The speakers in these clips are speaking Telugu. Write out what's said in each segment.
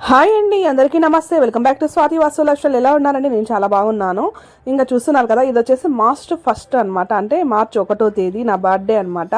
హాయ్ అండి అందరికీ నమస్తే. Welcome back to Swathi Vasu లక్షలు ఎలా ఉన్నారండి? నేను చాలా బాగున్నాను. ఇంకా చూస్తున్నారు కదా ఇది వచ్చేసి మార్చ్ ఫస్ట్ అన్నమాట. అంటే మార్చ్ ఒకటో తేదీ నా బర్త్డే అనమాట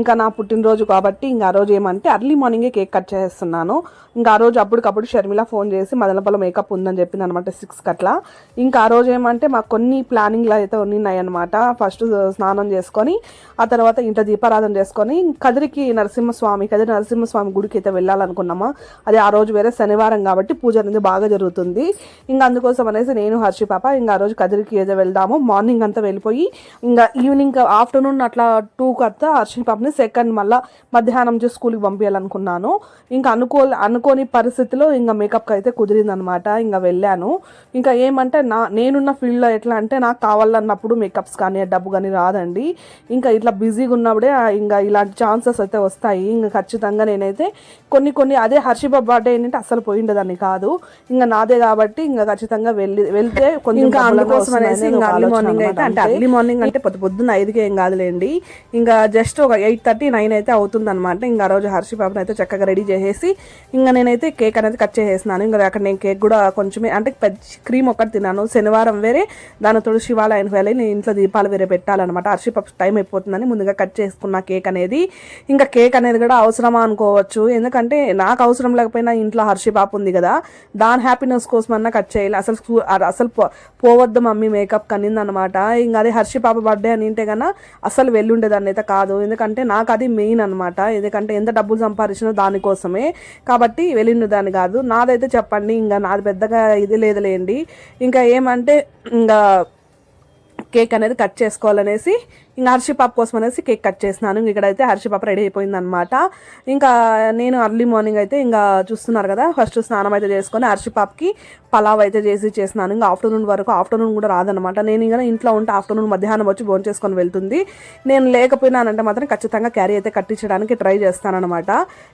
ఇంకా నా పుట్టినరోజు కాబట్టి ఇంకా ఆ రోజు ఏమంటే అర్లీ మార్నింగే కేక్ కట్ చేస్తున్నాను ఇంకా ఆ రోజు అప్పటికప్పుడు షర్మిల ఫోన్ చేసి మదనపల్ల మేకప్ ఉందని చెప్పింది అనమాట సిక్స్ కట్లా ఇంకా ఆ రోజు ఏమంటే మాకు కొన్ని ప్లానింగ్లు అయితే ఉన్నాయి అనమాట ఫస్ట్ స్నానం చేసుకొని ఆ తర్వాత ఇంట్లో దీపారాధన చేసుకొని కదిరికి నరసింహస్వామి కదిరి నరసింహస్వామి గుడికి అయితే వెళ్ళాలనుకున్నామా. అది ఆ రోజు వేరే శనివారం కాబట్టి పూజ అనేది బాగా జరుగుతుంది. ఇంకా అందుకోసం అనేసి నేను హర్షి పాప ఇంకా ఆ రోజు కదిరికి ఏదో వెళ్దాము. మార్నింగ్ అంతా వెళ్ళిపోయి ఇంకా ఈవినింగ్ ఆఫ్టర్నూన్ అట్లా టూ అంతా హర్షి పాపని సెకండ్ మళ్ళా మధ్యాహ్నం చేసి స్కూల్కి పంపించాలనుకున్నాను ఇంకా అనుకో అనుకోని పరిస్థితిలో ఇంకా మేకప్కి అయితే కుదిరిందనమాట. ఇంకా వెళ్ళాను. ఇంకా ఏమంటే నా నేనున్న ఫీల్డ్లో ఎట్లా అంటే నాకు కావాలన్నప్పుడు మేకప్స్ కానీ డబ్బు కానీ రాదండి. ఇంకా ఇట్లా బిజీగా ఉన్నప్పుడే ఇంకా ఇలాంటి ఛాన్సెస్ అయితే వస్తాయి. ఇంకా ఖచ్చితంగా నేనైతే కొన్ని కొన్ని అదే హర్షిబ బర్త్డే ఏంటంటే అసలు పోయిండేదాన్ని కాదు. ఇంకా నాదే కాబట్టి ఇంకా ఖచ్చితంగా వెళ్ళి వెళ్తే కొంచెం ఇంకా అందుకోసం అనేసి morning అన్నమాట. అయితే అంటే early morning అంటే పొద్దు పొద్దున్న ఐదుకి ఏం కాదులేండి. ఇంకా జస్ట్ ఒక ఎయిట్ థర్టీ నైన్ అయితే అవుతుంది అనమాట ఇంకా ఆ రోజు హర్షి పాపను అయితే చక్కగా రెడీ చేసేసి ఇంకా నేనైతే కేక్ అనేది కట్ చేసేసినాను. ఇంకా అక్కడ నేను కేక్ కూడా కొంచెమే అంటే పెద్ద క్రీమ్ ఒకటి తిన్నాను. శనివారం వేరే దానితో శివాలయానికి వెళ్ళి నేను ఇంట్లో దీపాలు వేరే పెట్టాలన్నమాట. హర్షి పాప టైం అయిపోతుందని ముందుగా కట్ చేసుకున్న కేక్ అనేది. ఇంకా కేక్ అనేది కూడా అవసరమా అనుకోవచ్చు. ఎందుకంటే నాకు అవసరం లేకపోయినా ఇంట్లో హర్షి పాప ఉంది కదా దాని హ్యాపీనెస్ కోసం అన్నా కట్ చేయాలి. అసలు అసలు పో- పోవద్దు మమ్మీ మేకప్ కనింది అనమాట ఇంకా అదే హర్షి పాప బర్త్డే అని అంటే కన్నా అసలు వెళ్ళుండేదాన్ని అయితే కాదు. ఎందుకంటే నాకు అది మెయిన్ అనమాట ఎందుకంటే ఎంత డబ్బులు సంపాదించినా దానికోసమే కాబట్టి వెళ్ళిండేదాన్ని కాదు. నాదైతే చెప్పండి ఇంకా నాది పెద్దగా ఇది లేదులేండి. ఇంకా ఏమంటే ఇంకా కేక్ అనేది కట్ చేసుకోవాలనేసి ఇంకా హర్షి కోసం అనేసి కేక్ కట్ చేసినాను. ఇక్కడైతే హర్షి పాప రెడీ అయిపోయింది అనమాట ఇంకా నేను అర్లీ మార్నింగ్ అయితే ఇంకా చూస్తున్నారు కదా ఫస్ట్ స్నానం అయితే చేసుకొని హర్షి పాపకి పలావ్ అయితే చేసి చేసినాను. ఇంకా ఆఫ్టర్నూన్ వరకు ఆఫ్టర్నూన్ కూడా రాదనమాట నేను ఇంకా ఇంట్లో ఉంటే ఆఫ్టర్నూన్ మధ్యాహ్నం వచ్చి భోజనం చేసుకొని వెళ్తుంది. నేను లేకపోయినానంటే మాత్రం ఖచ్చితంగా క్యారీ అయితే కట్టించడానికి ట్రై చేస్తానమాట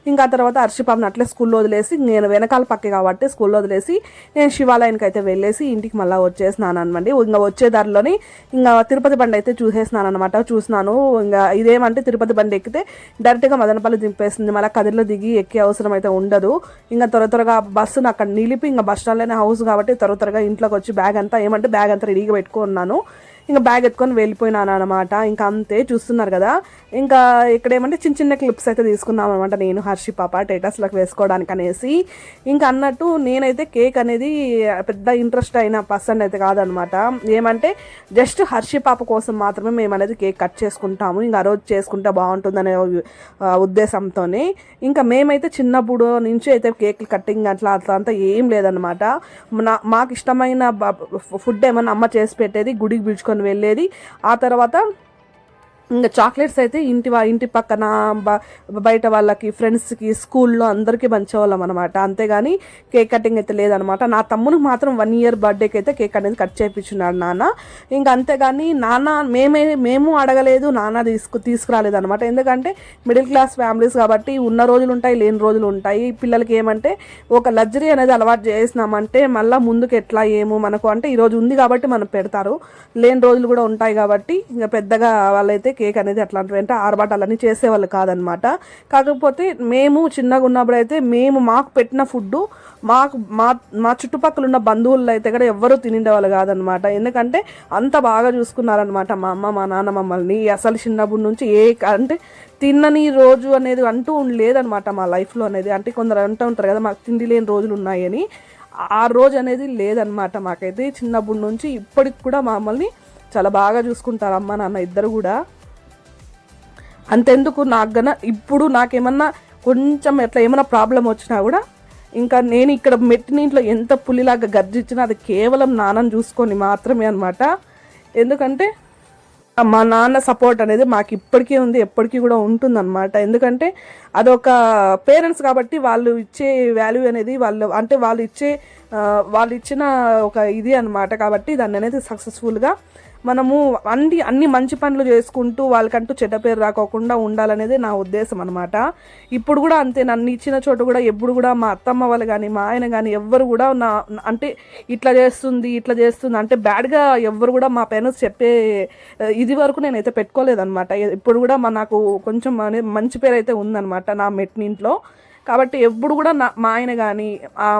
ఇంకా తర్వాత హర్షి అట్లే స్కూల్లో వదిలేసి నేను వెనకాల పక్కే కాబట్టి స్కూల్లో వదిలేసి నేను శివాలయానికి అయితే వెళ్ళేసి ఇంటికి మళ్ళీ వచ్చేసినాను అనమాట ఇంకా వచ్చే దారిలోని ఇంకా తిరుపతి బండి అయితే చూసేసినాను అనమాట చూసినాను. ఇంకా ఇదేమంటే తిరుపతి బండి ఎక్కితే డైరెక్ట్గా మదనపల్లి దింపేస్తుంది మళ్ళీ కదిరిలో దిగి ఎక్కే అవసరం అయితే ఉండదు. ఇంకా త్వర త్వరగా బస్సును అక్కడ నిలిపి ఇంకా బస్ స్టాండ్లోనే హౌస్ కాబట్టి త్వర త్వరగా ఇంట్లోకి వచ్చి బ్యాగ్ అంతా ఏమంటే బ్యాగ్ అంతా రెడీగా పెట్టుకున్నాను. ఇంకా బ్యాగ్ ఎత్తుకొని వెళ్ళిపోయినాను అనమాట ఇంకా అంతే చూస్తున్నారు కదా. ఇంకా ఇక్కడ ఏమంటే చిన్న చిన్న క్లిప్స్ అయితే తీసుకున్నాం అనమాట నేను హర్షి పాప టేటస్లకు వేసుకోవడానికి అనేసి. ఇంకా అన్నట్టు నేనైతే కేక్ అనేది పెద్ద ఇంట్రెస్ట్ అయిన పర్సన్ అయితే కాదనమాట ఏమంటే జస్ట్ హర్షి పాప కోసం మాత్రమే మేము అనేది కేక్ కట్ చేసుకుంటాము. ఇంకా ఆ రోజు చేసుకుంటే బాగుంటుందనే ఉద్దేశంతోనే. ఇంకా మేమైతే చిన్నప్పుడు నుంచి అయితే కేక్ కట్టింగ్ అట్లా అట్లా అంతా ఏం లేదనమాట నా మాకు ఇష్టమైన ఫుడ్ ఏమన్నా అమ్మ చేసి పెట్టేది గుడికి పిలుచుకొని వెళ్ళేది. ఆ తర్వాత ఇంకా చాక్లెట్స్ అయితే ఇంటి వా- ఇంటి పక్కన బ- బయట వాళ్ళకి ఫ్రెండ్స్కి స్కూల్లో అందరికీ పంచేవాళ్ళం అనమాట అంతేగాని కేక్ కటింగ్ అయితే లేదనమాట నా తమ్మునికి మాత్రం వన్ ఇయర్ బర్త్డేకి అయితే కేక్ అనేది కట్ చేయించున్నాడు నాన్న. ఇంకా అంతేగాని నాన్న మేమే మేము అడగలేదు నాన్న తీసుకు తీసుకురాలేదనమాట ఎందుకంటే మిడిల్ క్లాస్ ఫ్యామిలీస్ కాబట్టి ఉన్న రోజులు ఉంటాయి లేని రోజులు ఉంటాయి. పిల్లలకి ఏమంటే ఒక లగ్జరీ అనేది అలవాటు చేసినామంటే మళ్ళీ ముందుకు ఎట్లా ఏమో మనకు అంటే ఈరోజు ఉంది కాబట్టి మనం పెడతారు. లేని రోజులు కూడా ఉంటాయి కాబట్టి ఇంకా పెద్దగా వాళ్ళైతే కేక్ అనేది అట్లాంటివి అంటే ఆర్భాటాలన్నీ చేసేవాళ్ళు కాదనమాట. కాకపోతే మేము చిన్నగా ఉన్నప్పుడు అయితే మేము మాకు పెట్టిన ఫుడ్ మాకు మా మా చుట్టుపక్కల ఉన్న బంధువుల్లో అయితే కూడా ఎవ్వరూ తినేవాళ్ళు కాదనమాట. ఎందుకంటే అంత బాగా చూసుకున్నారనమాట మా అమ్మ మా నాన్న మమ్మల్ని. అసలు చిన్నప్పటి నుంచి ఏ అంటే తిన్నని రోజు అనేది అంటూ లేదనమాట మా లైఫ్లో అనేది. అంటే కొందరు అంటూ ఉంటారు కదా మాకు తిండి లేని రోజులు ఉన్నాయని. ఆ రోజు అనేది లేదనమాట మాకైతే. చిన్నప్పటి నుంచి ఇప్పటికి కూడా మమ్మల్ని చాలా బాగా చూసుకుంటారు అమ్మ నాన్న ఇద్దరు కూడా. అంతెందుకు నాకు గన ఇప్పుడు నాకేమన్నా కొంచెం ఎట్లా ఏమైనా ప్రాబ్లం వచ్చినా కూడా ఇంకా నేను ఇక్కడ మెట్టినింట్లో ఎంత పులిలాగా గర్జించినా అది కేవలం నాన్నని చూసుకొని మాత్రమే అనమాట ఎందుకంటే మా నాన్న సపోర్ట్ అనేది మాకు ఇప్పటికీ ఉంది ఎప్పటికీ కూడా ఉంటుందన్నమాట. ఎందుకంటే అదొక పేరెంట్స్ కాబట్టి వాళ్ళు ఇచ్చే వాల్యూ అనేది వాళ్ళు అంటే వాళ్ళు ఇచ్చే వాళ్ళు ఇచ్చిన ఒక ఇది అన్నమాట కాబట్టి దాన్ని అనేది సక్సెస్ఫుల్గా మనము అన్ని అన్ని మంచి పనులు చేసుకుంటూ వాళ్ళకంటూ చెడ్డ పేరు రాకోకుండా ఉండాలనేది నా ఉద్దేశం అనమాట ఇప్పుడు కూడా అంతే నన్ను ఇచ్చిన చోట కూడా ఎప్పుడు కూడా మా అత్తమ్మ వాళ్ళు కానీ మా ఆయన కానీ ఎవ్వరు కూడా నా అంటే ఇట్లా చేస్తుంది ఇట్లా చేస్తుంది అంటే బ్యాడ్గా ఎవ్వరు కూడా మా పేరెంట్స్ చెప్పే ఇది వరకు నేనైతే పెట్టుకోలేదనమాట ఇప్పుడు కూడా మా నాకు కొంచెం మంచి పేరు అయితే ఉందన్నమాట నా మెట్నింట్లో కాబట్టి ఎప్పుడు కూడా నా మా ఆయన కానీ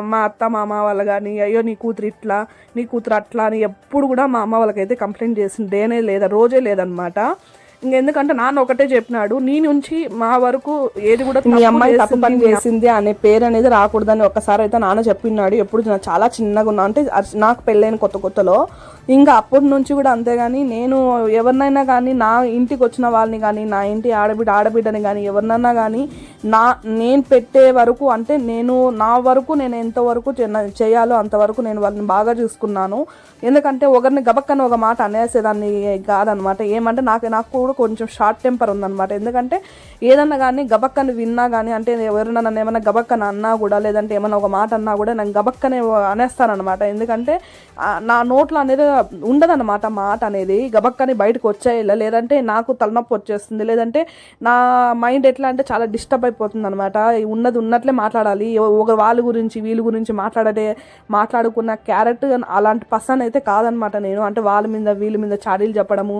మా అత్త మామ వాళ్ళు కానీ అయ్యో నీ కూతురు ఇట్లా నీ కూతురు అట్లా అని ఎప్పుడు కూడా మా అమ్మ వాళ్ళకైతే కంప్లైంట్ చేసిన డేనే లేదా రోజే లేదనమాట ఇంకెందుకంటే నాన్న ఒకటే చెప్పినాడు నీ నుంచి మా వరకు ఏది కూడా మీ అమ్మాయి తప్పు పని చేసింది అనే పేరు అనేది రాకూడదని ఒకసారి అయితే నాన్న చెప్పినాడు ఎప్పుడు చాలా చిన్నగా ఉన్నా. అంటే నాకు పెళ్ళైన కొత్త కొత్తలో. ఇంకా అప్పటి నుంచి కూడా అంతేగాని నేను ఎవరినైనా కానీ నా ఇంటికి వచ్చిన వాళ్ళని కానీ నా ఇంటి ఆడబిడ్డ ఆడబిడ్డని కానీ ఎవరినైనా కానీ నా నేను పెట్టే వరకు అంటే నేను నా వరకు నేను ఎంతవరకు చేయాలో అంతవరకు నేను వాళ్ళని బాగా చూసుకున్నాను. ఎందుకంటే ఒకరిని గబక్కని ఒక మాట అనేసేదాన్ని కాదనమాట. ఏమంటే నాకు నాకు కూడా కొంచెం షార్ట్ టెంపర్ ఉందన్నమాట. ఎందుకంటే ఏదన్నా కానీ గబక్కని విన్నా కానీ అంటే ఎవరైనా నన్ను ఏమైనా గబక్కన అన్నా కూడా లేదంటే ఏమైనా ఒక మాట అన్నా కూడా నేను గబక్కనే అనేస్తానన్నమాట ఎందుకంటే నా నోట్లో అనేది ఉండదన్నమాట మాట అనేది. గబక్కని బయటకు వచ్చేయాల? లేదంటే నాకు తలనొప్పి వచ్చేస్తుంది. లేదంటే నా మైండ్ ఎట్లా అంటే చాలా డిస్టర్బ్ అయిపోతుంది అనమాట ఉన్నది ఉన్నట్లే మాట్లాడాలి. ఒక వాళ్ళ గురించి వీళ్ళ గురించి మాట్లాడే మాట్లాడుకున్న క్యారెట్ అలాంటి పర్సన్ అయితే కాదనమాట నేను. అంటే వాళ్ళ మీద వీళ్ళ మీద చాడీలు చెప్పడము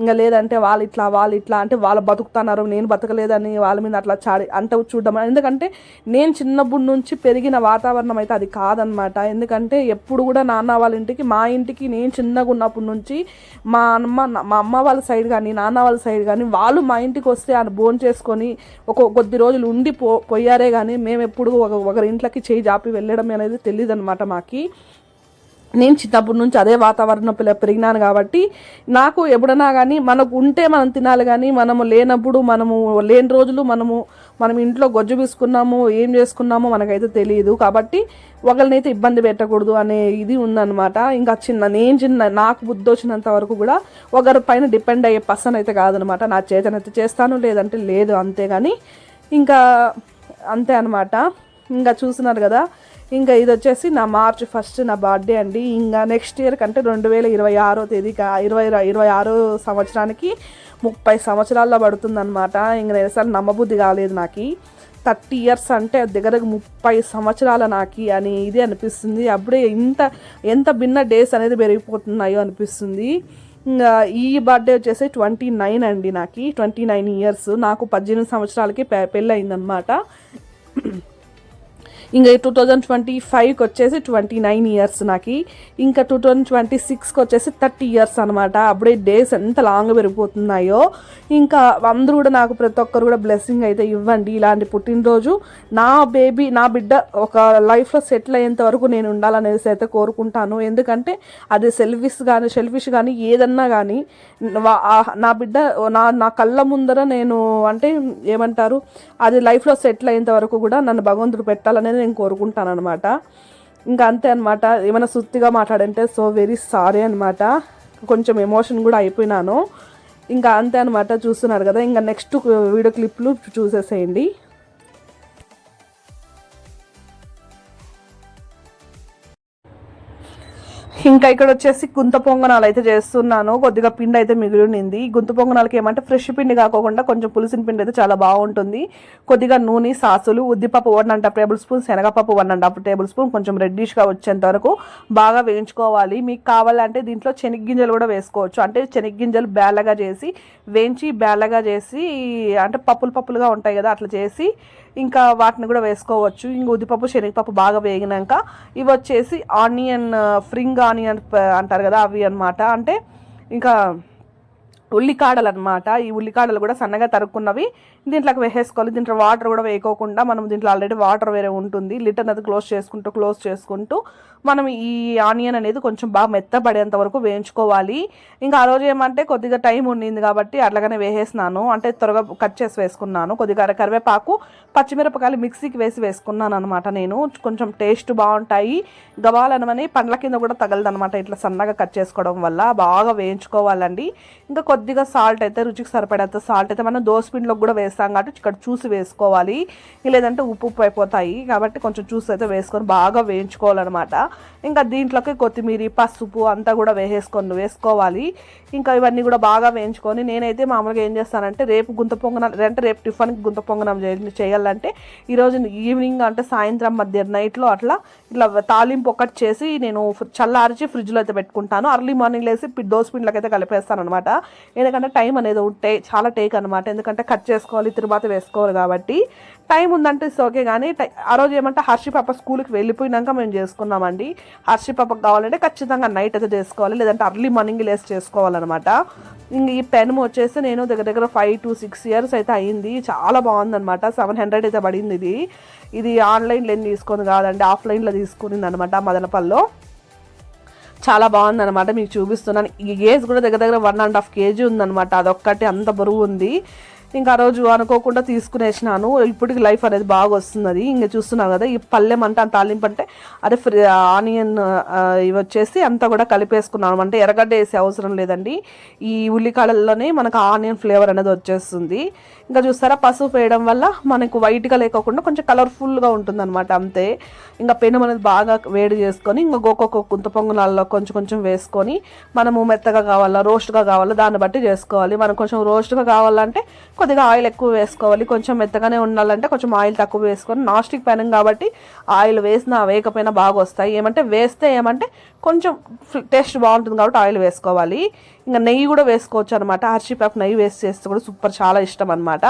ఇంకా లేదంటే వాళ్ళు ఇట్లా వాళ్ళు ఇట్లా అంటే వాళ్ళు బతుకుతున్నారు నేను బతకలేదని వాళ్ళ మీద అట్లా చాడి అంటే చూడడం. ఎందుకంటే నేను చిన్నప్పటి నుంచి పెరిగిన వాతావరణం అయితే అది కాదనమాట ఎందుకంటే ఎప్పుడు కూడా నాన్న వాళ్ళ ఇంటికి మా ఇంటికి నేను చిన్నగా ఉన్నప్పటి నుంచి మా అమ్మ మా అమ్మ వాళ్ళ సైడ్ కానీ నాన్న వాళ్ళ సైడ్ కానీ వాళ్ళు మా ఇంటికి వస్తే ఆయన భోజనం చేసుకొని ఒక కొద్ది రోజులు ఉండి పో పోయారే కానీ మేము ఎప్పుడు ఒక ఒకరి ఇంట్లోకి చేయి జాపి వెళ్ళడం అనేది తెలియదు అనమాట మాకి. నేను చిన్నప్పటి నుంచి అదే వాతావరణం పిల్ల పెరిగినాను కాబట్టి నాకు ఎప్పుడన్నా కానీ మనకు ఉంటే మనం తినాలి కానీ మనము లేనప్పుడు మనము లేని రోజులు మనము మనం ఇంట్లో గొజ్జు తీసుకున్నాము ఏం చేసుకున్నామో మనకైతే తెలియదు కాబట్టి ఒకరినైతే ఇబ్బంది పెట్టకూడదు అనే ఇది ఉందన్నమాట. ఇంకా చిన్న నేను చిన్న నాకు బుద్ధి వచ్చినంత వరకు కూడా ఒకరి పైన డిపెండ్ అయ్యే పర్సన్ అయితే కాదనమాట నా చేతనైతే చేస్తాను లేదంటే లేదు అంతే కానీ ఇంకా అంతే అనమాట ఇంకా చూస్తున్నారు కదా ఇంకా ఇది వచ్చేసి నా మార్చ్ ఫస్ట్ నా బర్త్డే అండి. ఇంకా నెక్స్ట్ ఇయర్ కంటే రెండు వేల ఇరవై ఆరో తేదీ ఇరవై ఇరవై ఆరో సంవత్సరానికి ముప్పై సంవత్సరాల్లో పడుతుందన్నమాట. ఇంక నేను అసలు నమ్మబుద్ధి కాలేదు నాకు. థర్టీ ఇయర్స్ అంటే దగ్గర ముప్పై సంవత్సరాల నాకు అని ఇది అనిపిస్తుంది. అప్పుడే ఇంత ఎంత భిన్న డేస్ అనేది పెరిగిపోతున్నాయో అనిపిస్తుంది. ఇంకా ఈ బర్త్డే వచ్చేసి ట్వంటీ నైన్ అండి నాకు. Twenty nine years. నాకు పద్దెనిమిది సంవత్సరాలకి పె పెళ్ళి అయిందనమాట ఇంకా టూ థౌజండ్ ట్వంటీ ఫైవ్కి వచ్చేసి ట్వంటీ నైన్ ఇయర్స్ నాకు. ఇంకా టూ థౌజండ్ ట్వంటీ సిక్స్కి వచ్చేసి థర్టీ ఇయర్స్ అనమాట అప్పుడే డేస్ ఎంత లాంగ్ పెరిగిపోతున్నాయో. ఇంకా అందరూ కూడా నాకు ప్రతి ఒక్కరు కూడా బ్లెస్సింగ్ అయితే ఇవ్వండి. ఇలాంటి పుట్టినరోజు నా బేబీ నా బిడ్డ ఒక లైఫ్లో సెటిల్ అయ్యేంత వరకు నేను ఉండాలనేసి అయితే కోరుకుంటాను. ఎందుకంటే అది సెల్ఫిష్ కానీ సెల్ఫిష్ కానీ ఏదన్నా కానీ నా బిడ్డ నా నా కళ్ళ ముందర నేను అంటే ఏమంటారు అది లైఫ్లో సెటిల్ అయ్యేంత వరకు కూడా నన్ను భగవంతుడు పెట్టాలనేది నేను కోరుకుంటాను అనమాట ఇంకా అంతే అనమాట ఏమైనా సుత్తిగా మాట్లాడంటే సో వెరీ సారీ అనమాట కొంచెం ఎమోషన్ కూడా అయిపోయినాను. ఇంకా అంతే అనమాట చూస్తున్నారు కదా. ఇంకా నెక్స్ట్ వీడియో క్లిప్లు చూసేసేయండి. ఇంకా ఇక్కడ వచ్చేసి గుంత పొంగనాలు అయితే చేస్తున్నాను. కొద్దిగా పిండి అయితే మిగిలి ఉంది గుంత పొంగనాలకి ఏమంటే ఫ్రెష్ పిండి కాకుండా కొంచెం పులిసిన పిండి అయితే చాలా బాగుంటుంది. కొద్దిగా నూనె సాసులు ఉద్దిపప్పు one and half table spoon శనగపప్పు one and half table spoon కొంచెం రెడ్డిష్గా వచ్చేంత వరకు బాగా వేయించుకోవాలి. మీకు కావాలంటే దీంట్లో శనగ్గింజలు కూడా వేసుకోవచ్చు. అంటే శనగ్గింజలు బేలగా చేసి వేయించి బేలగా చేసి అంటే పప్పులు పప్పులుగా ఉంటాయి కదా అట్లా చేసి ఇంకా వాటిని కూడా వేసుకోవచ్చు. ఇంక ఉద్దిపప్పు శనగపప్పు బాగా వేగినాక ఇవి వచ్చేసి ఆనియన్ ఫ్రింగ్ ఆనియన్ అంటారు కదా అవి అన్నమాట. అంటే ఇంకా ఉల్లికాడలు అనమాట ఈ ఉల్లికాడలు కూడా సన్నగా తరుక్కున్నవి. దీంట్లోకి వేసేసుకోవాలి. దీంట్లో వాటర్ కూడా వేయకోకుండా మనం దీంట్లో ఆల్రెడీ వాటర్ వేరే ఉంటుంది. లిటర్ అది క్లోజ్ చేసుకుంటూ క్లోజ్ చేసుకుంటూ మనం ఈ ఆనియన్ అనేది కొంచెం బాగా మెత్తపడేంత వరకు వేయించుకోవాలి. ఇంకా ఆ రోజు ఏమంటే కొద్దిగా టైం ఉండింది కాబట్టి అట్లాగనే వేసేసినాను. అంటే త్వరగా కట్ చేసి వేసుకున్నాను. కొద్దిగా కరివేపాకు పచ్చిమిరపకాయలు మిక్సీకి వేసి వేసుకున్నాను అనమాట నేను. కొంచెం టేస్ట్ బాగుంటాయి. గవాలనమని పండ్ల కింద కూడా తగలదనమాట ఇట్లా సన్నగా కట్ చేసుకోవడం వల్ల బాగా వేయించుకోవాలండి. ఇంకా కొద్దిగా సాల్ట్ అయితే రుచికి సరిపడేంత సాల్ట్ అయితే మనం దోసపిండిలోకి కూడా వేస్తాం కాబట్టి ఇక్కడ చూసి వేసుకోవాలి. లేదంటే ఉప్పు ఉప్పు అయిపోతాయి. కాబట్టి కొంచెం చూసి అయితే వేసుకొని బాగా వేయించుకోవాలన్నమాట. ఇంకా దీంట్లోకి కొత్తిమీర పసుపు అంతా కూడా వేసేసుకొని వేసుకోవాలి. ఇంకా ఇవన్నీ కూడా బాగా వేయించుకొని నేనైతే మామూలుగా ఏం చేస్తానంటే రేపు గుంత పొంగనాలు అంటే రేపు టిఫిన్కి గుంత పొంగనం చేయాలంటే ఈరోజు ఈవినింగ్ అంటే సాయంత్రం మధ్య నైట్లో అట్లా ఇట్లా తాలింపు ఒకటి చేసి నేను చల్లార్చి ఫ్రిడ్జ్లో అయితే పెట్టుకుంటాను. అర్లీ మార్నింగ్ లేసి పి- అయితే కలిపేస్తాను అనమాట ఎందుకంటే టైం అనేది ఉంటే చాలా టేక్ అనమాట ఎందుకంటే కట్ చేసుకోవాలి తిరువాత వేసుకోవాలి కాబట్టి టైం ఉందంటే ఇట్స్ ఓకే కానీ ఆ రోజు ఏమంటే హర్షి పాప స్కూల్కి వెళ్ళిపోయినాక మేము చేసుకున్నామండి. హర్షి పాపకు కావాలంటే ఖచ్చితంగా నైట్ అయితే చేసుకోవాలి లేదంటే అర్లీ మార్నింగ్ లేసి చేసుకోవాలన్నమాట. ఇంక ఈ పెన్ వచ్చేసి నేను దగ్గర దగ్గర ఫైవ్ టు సిక్స్ ఇయర్స్ అయితే అయ్యింది చాలా బాగుందన్నమాట. సెవెన్ హండ్రెడ్ అయితే పడింది ఇది. ఇది ఆన్లైన్లో ఏం తీసుకొని కాదండి ఆఫ్లైన్లో తీసుకునింది అనమాట మదనపల్లిలో చాలా బాగుందన్నమాట మీకు చూపిస్తున్నాను. ఈ గేజ్ కూడా దగ్గర దగ్గర వన్ అండ్ హాఫ్ కేజీ ఉందన్నమాట అదొక్కటి అంత బరువు ఉంది. ఇంకా ఆ రోజు అనుకోకుండా తీసుకునేసినాను ఇప్పటికి లైఫ్ అనేది బాగా వస్తున్నది. ఇంకా చూస్తున్నాను కదా ఈ పల్లెం అంటే అంత తాలింపు అంటే అదే ఫ్రీ ఆనియన్ ఇవి వచ్చేసి అంతా కూడా కలిపేసుకున్నాను. అంటే ఎర్రగడ్డ వేసే అవసరం లేదండి. ఈ ఉల్లికాడల్లోనే మనకు ఆనియన్ ఫ్లేవర్ అనేది వచ్చేస్తుంది. ఇంకా చూస్తారా పసుపు వేయడం వల్ల మనకు వైట్గా లేకోకుండా కొంచెం కలర్ఫుల్గా ఉంటుంది అనమాట అంతే. ఇంకా పెనం అనేది బాగా వేడి చేసుకొని ఇంకా ఒక్కొక్క కుంత పొంగనాల్లో కొంచెం కొంచెం వేసుకొని మనము మెత్తగా కావాలా రోస్ట్గా కావాలా దాన్ని బట్టి చేసుకోవాలి. మనం కొంచెం రోస్ట్గా కావాలంటే కొద్దిగా ఆయిల్ ఎక్కువ వేసుకోవాలి. కొంచెం మెత్తగానే ఉండాలంటే కొంచెం ఆయిల్ తక్కువ వేసుకొని నాస్టిక్ పెనం కాబట్టి ఆయిల్ వేసినా వేయకపోయినా బాగా వస్తాయి ఏమంటే వేస్తే ఏమంటే కొంచెం టేస్ట్ బాగుంటుంది కాబట్టి ఆయిల్ వేసుకోవాలి. ఇంకా నెయ్యి కూడా వేసుకోవచ్చు అనమాట హర్షిపాప్ నెయ్యి వేసి చేస్తే కూడా సూపర్ చాలా ఇష్టం అనమాట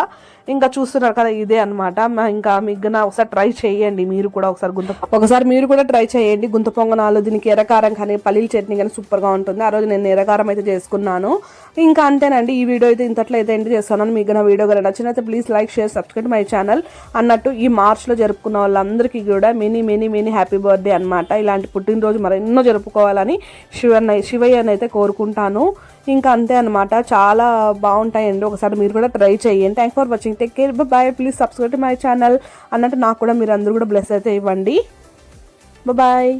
ఇంకా చూస్తున్నారు కదా ఇదే అనమాట ఇంకా మిగిలిన ఒకసారి ట్రై చేయండి. మీరు కూడా ఒకసారి గుంత ఒకసారి మీరు కూడా ట్రై చేయండి. గుంత పొంగనాలు దీనికి ఎర్రకారం కానీ పల్లీల చట్నీ కానీ సూపర్గా ఉంటుంది. ఆ రోజు నేను ఎర్రకారం అయితే చేసుకున్నాను. ఇంకా అంతేనండి. ఈ వీడియో అయితే ఇంతట్లో అయితే ఎండ్ చేస్తున్నాను. మీకు నా వీడియో కానీ నచ్చినైతే please like share subscribe my channel. అన్నట్టు ఈ మార్చ్లో జరుపుకున్న వాళ్ళందరికీ కూడా mini mini mini happy birthday అనమాట ఇలాంటి పుట్టినరోజు మరి ఎన్నో జరుపుకోవాలని శివన్న శివయ్యని అయితే కోరుకుంటాను. ఇంకా అంతే అనమాట చాలా బాగుంటాయండి ఒకసారి మీరు కూడా ట్రై చేయండి thank for watching take care bye please subscribe my channel అన్నట్టు నాకు కూడా మీరు అందరూ కూడా బ్లెస్ అయితే ఇవ్వండి. బాయ్